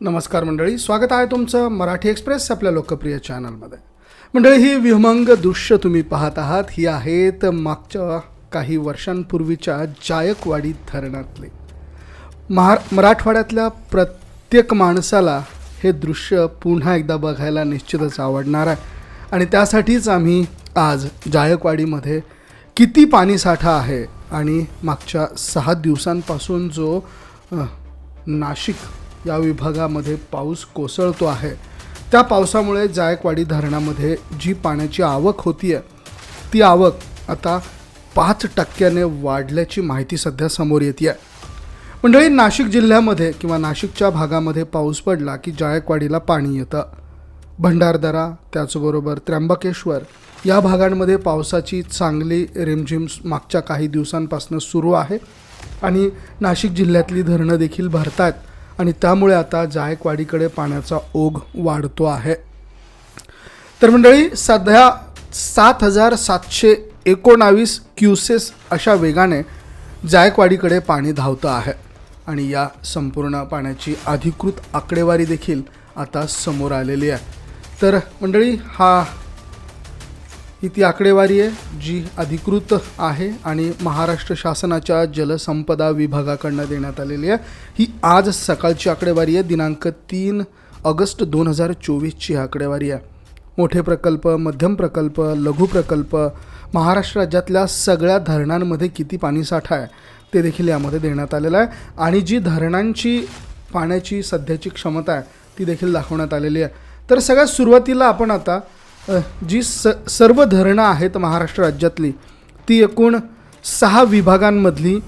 नमस्कार मंडळी स्वागत आहे तुमचं मराठी एक्सप्रेस आपल्या लोकप्रिय चॅनलमध्ये. मंडळी ही विहमंग दृश्य तुम्ही पाहत आहात. ही आहेत मागच्या काही वर्षांपूर्वीच्या जायकवाडी धरणातली. महा मराठवाड्यातल्या प्रत्येक माणसाला हे दृश्य पुन्हा एकदा बघायला निश्चितच आवडणार आहे. आणि त्यासाठीच आम्ही आज जायकवाडीमध्ये किती पाणीसाठा आहे आणि मागच्या सहा दिवसांपासून जो नाशिक या विभागामध्ये पाऊस कोसळतो आहे. त्या पावसामुळे जायकवाडी धरणामध्ये जी पाण्याची आवक होती आहे ती आवक आता पाच टक्क्याने वाढल्याची माहिती सध्या समोर येते आहे मंडळी नाशिक जिल्ह्यामध्ये किंवा नाशिकच्या भागामध्ये पाऊस पडला की जायकवाडीला पाणी येतं. भंडारदरा त्याचबरोबर त्र्यंबकेश्वर या भागांमध्ये पावसाची चांगली रिमझिम मागच्या काही दिवसांपासून सुरू आहे. आणि नाशिक जिल्ह्यातली धरणं देखील भरत आहेत आणि त्यामुळे आता जायकवाडीकडे पाण्याचा ओघ वाढतो आहे. तर मंडळी सध्या सात हजार सातशे एकोणावीस क्युसेस अशा वेगाने जायकवाडीकडे पाणी धावतं आहे. आणि या संपूर्ण पाण्याची अधिकृत आकडेवारी देखील आता समोर आलेली आहे. तर मंडळी हा ही ती आकडेवारी आहे जी अधिकृत आहे आणि महाराष्ट्र शासनाच्या जलसंपदा विभागाकडनं देण्यात आलेली आहे. ही आज सकाळची आकडेवारी आहे दिनांक तीन ऑगस्ट दोन हजार चोवीसची आकडेवारी आहे. मोठे प्रकल्प मध्यम प्रकल्प लघु प्रकल्प महाराष्ट्र राज्यातल्या सगळ्या धरणांमध्ये किती पाणीसाठा आहे ते देखील यामध्ये देण्यात आलेलं आहे. आणि जी धरणांची पाण्याची सध्याची क्षमता आहे ती देखील दाखवण्यात आलेली आहे. तर सगळ्यात सुरुवातीला आपण आता जी स सर्व धरणं आहेत महाराष्ट्र राज्यातली ती एकूण सहा विभागांमधली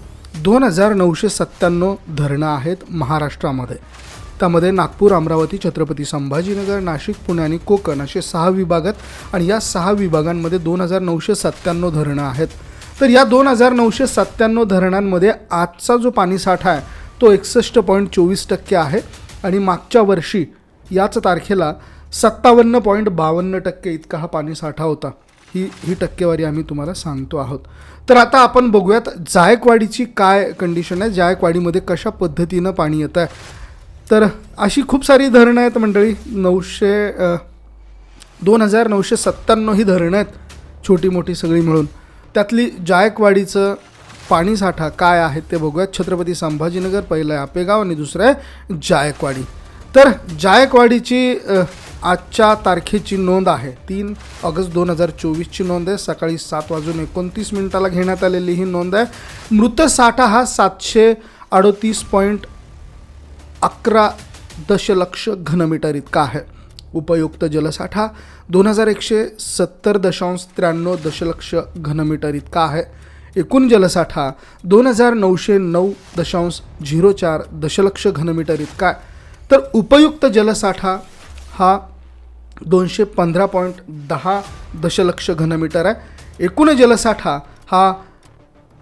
दोन हजार नऊशे सत्त्याण्णव धरणं आहेत महाराष्ट्रामध्ये. त्यामध्ये नागपूर अमरावती छत्रपती संभाजीनगर नाशिक पुणे आणि कोकण असे सहा विभागात आणि या सहा विभागांमध्ये दोन हजार नऊशे सत्त्याण्णव धरणं आहेत. तर या दोन हजार नऊशे सत्त्याण्णव धरणांमध्ये आजचा जो पाणीसाठा आहे तो एकसष्ट पॉईंट चोवीस टक्के आहे आणि मागच्या वर्षी याच तारखेला सत्तावन्न पॉईंट बावन्न टक्के इतका हा पाणीसाठा होता. ही ही टक्केवारी आम्ही तुम्हाला सांगतो आहोत. तर आता आपण बघूयात जायकवाडीची काय कंडिशन आहे जायकवाडीमध्ये कशा पद्धतीनं पाणी येतं आहे. तर अशी खूप सारी धरणं आहेत मंडळी. नऊशे दोन हजार नऊशे सत्त्याण्णव ही धरणं आहेत छोटी मोठी सगळी मिळून. त्यातली जायकवाडीचं पाणीसाठा काय आहे ते बघूयात. छत्रपती संभाजीनगर पहिलं आहे आपेगाव आणि दुसरं आहे जायकवाडी. तर जायकवाडीची आजच्या तारखेची नोंद आहे. तीन ऑगस्ट दोन हजार चोवीसची नोंद आहे. सकाळी सात वाजून एकोणतीस मिनिटाला घेण्यात आलेली ही नोंद आहे. मृत साठा हा सातशे अडोतीस पॉईंट अकरा दशलक्ष घनमीटर इतका आहे. उपयुक्त जलसाठा दोन हजार एकशे सत्तर दशांश त्र्याण्णव दशलक्ष घनमीटर इतका आहे. एकूण जलसाठा दोन हजार नऊशे नऊ दशांश झिरो चार दशलक्ष घनमीटर इतका आहे. तर उपयुक्त जलसाठा हा दोनशे पंधरा पॉईंट दहा दशलक्ष घनमीटर आहे. एकूण जलसाठा हा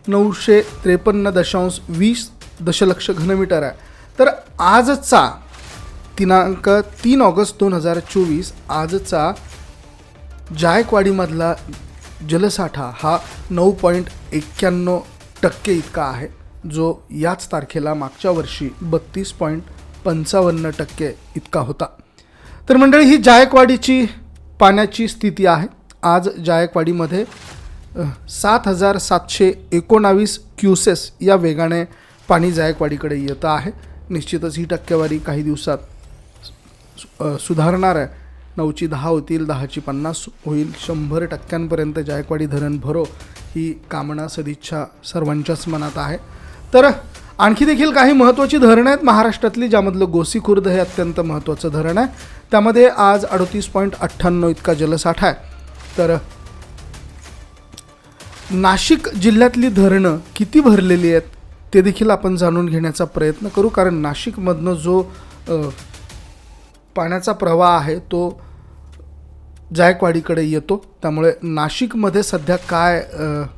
नऊशे त्रेपन्न दशांश वीस दशलक्ष घनमीटर आहे. तर आजचा दिनांक तीन ऑगस्ट दोन हजार चोवीस आजचा जायकवाडीमधला जलसाठा हा नऊ पॉईंट एक्क्याण्णव टक्के इतका आहे जो याच तारखेला मागच्या वर्षी बत्तीस पॉईंट पंचावन्न टक्के इतका होता. तर मंडळी ही जायकवाडीची पाण्याची स्थिती आहे. आज जायकवाडीमध्ये सात हजार सातशे एकोणावीस क्युसेस या वेगाने पाणी जायकवाडीकडे येतं आहे. निश्चितच ही टक्केवारी काही दिवसात सुधारणार आहे. नऊची दहा होतील दहाची पन्नास होईल. शंभर टक्क्यांपर्यंत जायकवाडी धरण भरो ही कामना सदिच्छा सर्वांच्याच मनात आहे. तर आणखी देखील काही महत्त्वाची धरणं आहेत. महाराष्ट्रातली ज्यामधलं गोसीखुर्द हे अत्यंत महत्त्वाचं धरण आहे. त्यामध्ये आज अडतीस पॉईंट अठ्ठ्याण्णव इतका जलसाठा आहे. तर नाशिक जिल्ह्यातली धरणं किती भरलेली आहेत ते देखील आपण जाणून घेण्याचा प्रयत्न करू. कारण नाशिकमधनं जो पाण्याचा प्रवाह आहे तो जायकवाडीकडे येतो. त्यामुळे नाशिकमध्ये सध्या काय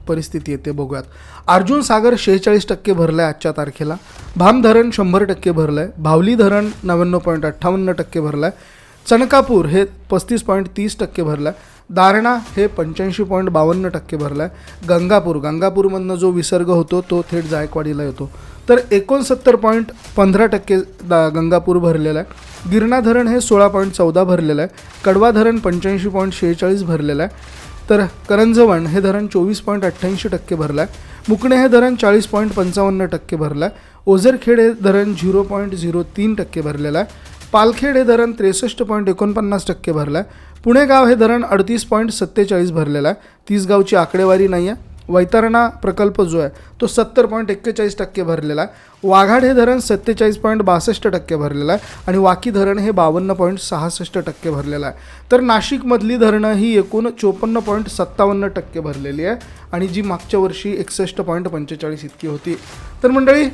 परिस्थिती येते बघूयात. अर्जुन सागर शेहेचाळीस टक्के भरलं आहे आजच्या तारखेला. भाम धरण शंभर टक्के भरलं आहे भावली धरण नव्याण्णव पॉईंट अठ्ठावन्न टक्के भरलं आहे चणकापूर हे पस्तीस पॉईंट तीस टक्के भरलं आहे दारणा हे पंच्याऐंशी पॉईंट बावन्न टक्के भरलं आहे गंगापूर गंगापूरमधनं जो विसर्ग होतो तो थेट जायकवाडीला येतो. तर एकोणसत्तर पॉईंट पंधरा टक्के दा गंगापूर भरलेलं आहे. गिरणा धरण हे सोळा पॉईंट चौदा भरलेलं आहे. कडवा धरण पंच्याऐंशी पॉईंट शेहेचाळीस भरलेलं आहे. तर करंजवण हे धरण चोवीस पॉईंट अठ्ठ्याऐंशी टक्के भरलं आहे. मुकणे हे धरण चाळीस पॉईंट पंचावन्न टक्के भरलं आहे. ओझरखेड हे धरण झिरो पॉईंट झिरो तीन टक्के भरलेलं आहे. पालखेड हे धरण त्रेसष्ट पॉईंट एकोणपन्नास टक्के भरलं आहे. पुणेगाव हे धरण अडतीस पॉईंट सत्तेचाळीस भरलेलं आहे. तीस गावची आकडेवारी नाही आहे वैतरणा प्रकल्प जो आहे तो सत्तर पॉईंट एक्केचाळीस टक्के भरलेला आहे. वाघाड हे धरण सत्तेचाळीस पॉईंट बासष्ट टक्के भरलेलं आहे आणि वाकी धरण हे बावन्न पॉईंट सहासष्ट टक्के भरलेलं आहे. तर नाशिकमधली धरणं ही एकूण चोपन्न पॉईंट सत्तावन्न टक्के भरलेली आहे आणि जी मागच्या वर्षी एकसष्ट पॉईंट पंचेचाळीस इतकी होती. तर मंडळी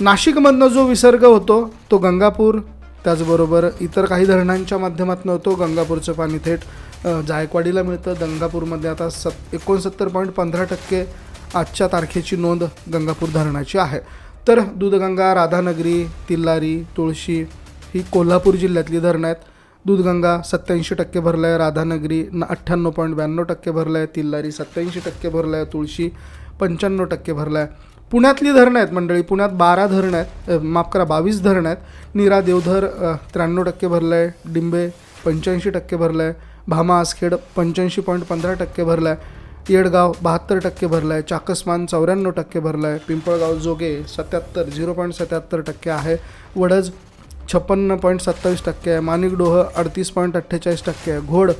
नाशिकमधनं जो विसर्ग होतो तो गंगापूर त्याचबरोबर इतर काही धरणांच्या माध्यमातून होतो गंगापूरचं पाणी थेट जायकवाडीला मिळतं. गंगापूरमध्ये आता सत एकोणसत्तर पॉईंट पंधरा टक्के आजच्या तारखेची नोंद गंगापूर धरणाची आहे. तर दूधगंगा राधानगरी तिल्लारी तुळशी ही कोल्हापूर जिल्ह्यातली धरणं आहेत. दूधगंगा सत्याऐंशी टक्के भरलं आहे राधानगरी न अठ्ठ्याण्णव पॉईंट ब्याण्णव टक्के भरलं आहे तिल्लारी सत्याऐंशी टक्के भरलं आहे तुळशी पंच्याण्णव टक्के भरलं आहे पुण्यातली धरणं आहेत मंडळी. पुण्यात बारा धरणं आहेत. माफ करा बावीस धरणं आहेत. नीरा देवधर त्र्याण्णव टक्के भरलं आहे डिंबे पंच्याऐंशी टक्के भरलं आहे भामा आसखेड पंच्याऐंशी पॉईंट पंधरा टक्के भरलं आहे येडगाव बहात्तर टक्के भरलं आहे चाकसमान चौऱ्याण्णव टक्के भरलं आहे पिंपळगाव जोगे सत्याहत्तर झिरो पॉईंट सत्याहत्तर टक्के आहे. वडज छप्पन्न पॉईंट सत्तावीस टक्के आहे. माणिकडोह अडतीस पॉईंट अठ्ठेचाळीस टक्के आहे. घोड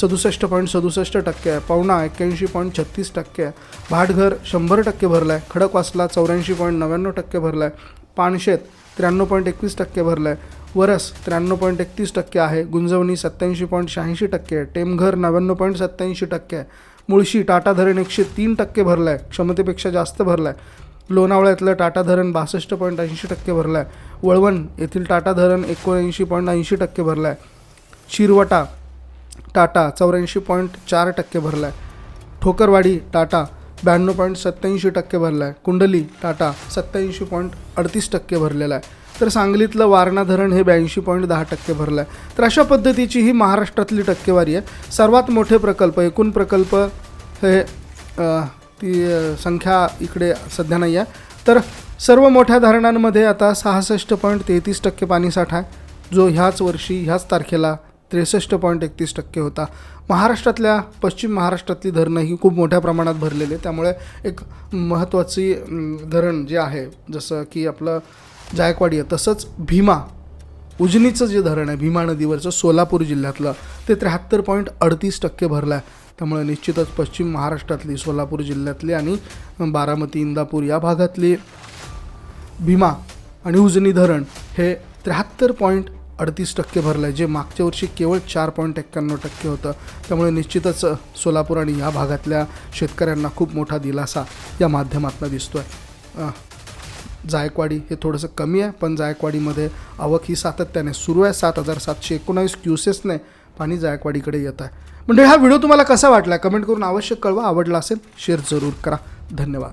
सदुसष्ट पॉईंट सदुसष्ट टक्के आहे. पवना एक्क्याऐंशी पॉईंट छत्तीस टक्के आहे. भाटघर शंभर टक्के भरला आहे खडकवासला चौऱ्याऐंशी पॉईंट नव्याण्णव टक्के भरला आहे पानशेत त्र्याण्णव पॉईंट एकवीस टक्के भरला आहे वरस त्र्याण्णव पॉईंट एकतीस टक्के आहे गुंजवणी सत्याऐंशी पॉईंट शहाऐंशी टक्के आहे टेमघर नव्याण्णव पॉईंट सत्याऐंशी टक्के आहे मुळशी टाटा धरण एकशे तीन टक्के भरलं आहे क्षमतेपेक्षा जास्त भरलं आहे लोणावळ्यातलं टाटा धरण बासष्ट पॉईंट ऐंशी टक्के भरलं आहे वळवण येथील टाटा धरण एकोणऐंशी पॉईंट ऐंशी टक्के भरलं आहे शिरवटा टाटा चौऱ्याऐंशी पॉईंट चार टक्के भरला आहे ठोकरवाडी टाटा ब्याण्णव पॉईंट सत्याऐंशी टक्के भरला आहे कुंडली टाटा सत्याऐंशी पॉईंट अडतीस टक्के भरलेला आहे. तर सांगलीतलं वारणा धरण हे ब्याऐंशी पॉईंट दहा टक्के भरलं आहे. तर अशा पद्धतीची ही महाराष्ट्रातली टक्केवारी आहे. सर्वात मोठे प्रकल्प एकूण प्रकल्प हे ती संख्या इकडे सध्या नाही आहे. तर सर्व मोठ्या धरणांमध्ये आता सहासष्ट पॉईंट तेहतीस टक्के पाणीसाठा आहे. जो ह्याच वर्षी ह्याच तारखेला त्रेसष्ट पॉईंट एकतीस टक्के होता. महाराष्ट्रातल्या पश्चिम महाराष्ट्रातली धरणं ही खूप मोठ्या प्रमाणात भरलेली आहे त्यामुळे एक महत्त्वाची धरण जे आहे जसं की आपलं जायकवाडी आहे. तसंच भीमा उजनीचं जे धरण आहे भीमा नदीवरचं सोलापूर जिल्ह्यातलं ते त्र्याहत्तर पॉईंट अडतीस टक्के भरलं आहे त्यामुळे निश्चितच पश्चिम महाराष्ट्रातली सोलापूर जिल्ह्यातली आणि बारामती इंदापूर या भागातली भीमा आणि उजनी धरण हे त्र्याहत्तर पॉईंट अडतीस टक्के भरलं आहे जे मागच्या वर्षी केवळ चार पॉईंट एक्क्याण्णव टक्के होतं. त्यामुळे निश्चितच सोलापूर आणि या भागातल्या शेतकऱ्यांना खूप मोठा दिलासा या माध्यमातून दिसतो आहे जायकवाडी हे थोडंसं कमी आहे पण जायकवाडीमध्ये आवक ही सातत्याने सुरू आहे. सात हजार सातशे एकोणावीस क्युसेसने पाणी जायकवाडीकडे येत आहे. म्हणजे हा व्हिडिओ तुम्हाला कसा वाटला? कमेंट करून अवश्य कळवा. आवडला असेल शेअर जरूर करा. धन्यवाद.